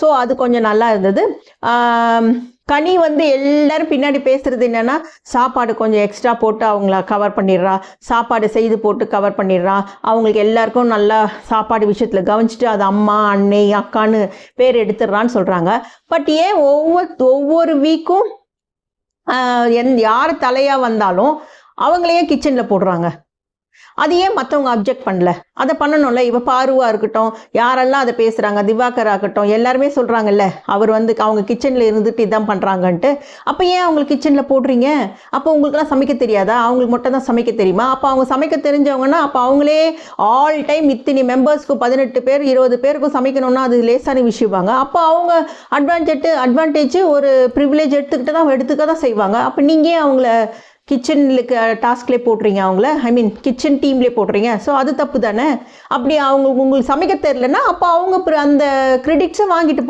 So அது கொஞ்சம் நல்லா இருந்தது. கனி வந்து எல்லாரும் பின்னாடி பேசுறது என்னன்னா சாப்பாடு கொஞ்சம் எக்ஸ்ட்ரா போட்டு அவங்கள கவர் பண்ணிடுறா. சாப்பாடு செய்து போட்டு கவர் பண்ணிடுறா. அவங்களுக்கு எல்லாருக்கும் நல்லா சாப்பாடு விஷயத்தில் கவனிச்சுட்டு அது அம்மா அன்னை அக்கான்னு பேர் எடுத்துடுறான்னு சொல்கிறாங்க பட் ஏன் ஒவ்வொரு ஒவ்வொரு வீக்கும் எந் யார் தலையாக வந்தாலும் அவங்களையே கிச்சனில் போடுறாங்க. அது ஏன் மற்றவங்க அப்ஜெக்ட் பண்ணல? அதை பண்ணணும்ல. இப்போ பாருவாக இருக்கட்டும் யாரெல்லாம் அதை பேசுகிறாங்க திவாகர் ஆகட்டும் எல்லாருமே சொல்கிறாங்கல்ல அவர் வந்து அவங்க கிச்சனில் இருந்துட்டு இதான் பண்ணுறாங்கன்ட்டு அப்போ ஏன் அவங்களுக்கு கிச்சனில் போடுறீங்க? அப்போ உங்களுக்குலாம் சமைக்க தெரியாதா? அவங்களுக்கு மட்டும் தான் சமைக்க தெரியுமா? அப்போ அவங்க சமைக்க தெரிஞ்சவங்கன்னா அப்போ அவங்களே ஆல் டைம் இத்தனை மெம்பர்ஸ்க்கு பதினெட்டு பேர் இருபது பேருக்கும் சமைக்கணும்னா அது லேசான விஷயமாங்க. அப்போ அவங்க அட்வான்டேஜ் அட்வான்டேஜ் ஒரு ப்ரிவிலேஜ் எடுத்துக்கிட்டு தான் எடுத்துக்க தான் செய்வாங்க. அப்போ நீங்கள் அவங்கள கிச்சனுக்கு டாஸ்க்லேயே போடுறீங்க அவங்கள? ஐ மீன் கிச்சன் டீம்லேயே போடுறீங்க. ஸோ அது தப்பு தானே அப்படி அவங்க உங்களுக்கு சமைக்க தெரிலன்னா அப்போ அவங்க அந்த கிரெடிட்ஸை வாங்கிட்டு